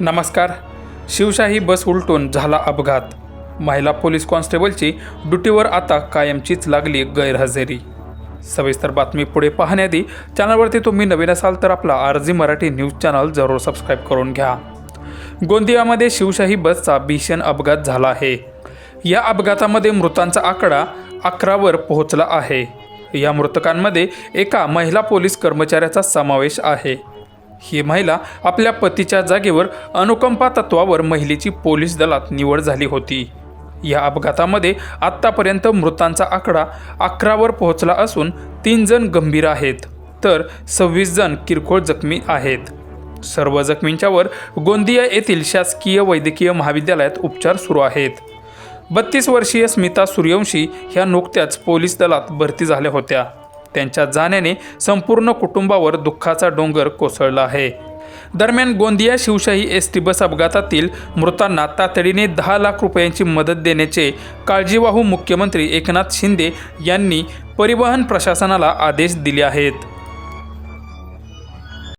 नमस्कार. शिवशाही बस उलटून झाला अपघात. महिला पोलीस कॉन्स्टेबलची ड्युटीवर आता कायमचीच लागली गैरहजेरी. सविस्तर बातमी पुढे पाहण्याआधी चॅनलवरती तुम्ही नवीन असाल तर आपला आरजी मराठी न्यूज चॅनल जरूर सबस्क्राईब करून घ्या. गोंदियामध्ये शिवशाही बसचा भीषण अपघात झाला आहे. या अपघातामध्ये मृतांचा आकडा अकरावर पोहोचला आहे. या मृतकांमध्ये एका महिला पोलीस कर्मचाऱ्याचा समावेश आहे. ही महिला आपल्या पतीच्या जागेवर अनुकंपा तत्वावर महिलेची पोलीस दलात निवड झाली होती. या अपघातामध्ये आत्तापर्यंत मृतांचा आकडा अकरावर पोहोचला असून तीन जण गंभीर आहेत. तर सव्वीस जण किरकोळ जखमी आहेत. सर्व जखमींच्यावर गोंदिया येथील शासकीय वैद्यकीय महाविद्यालयात उपचार सुरू आहेत. बत्तीस वर्षीय स्मिता सूर्यवंशी ह्या नुकत्याच पोलीस दलात भरती झाल्या होत्या. त्यांच्या जाण्याने संपूर्ण कुटुंबावर दुःखाचा डोंगर कोसळला आहे. दरम्यान Gondia Shivshahi S T bus अपघातातील मृतांना तातडीने दहा लाख रुपयांची मदत देण्याचे काळजीवाहू मुख्यमंत्री एकनाथ शिंदे यांनी परिवहन प्रशासनाला आदेश दिले आहेत.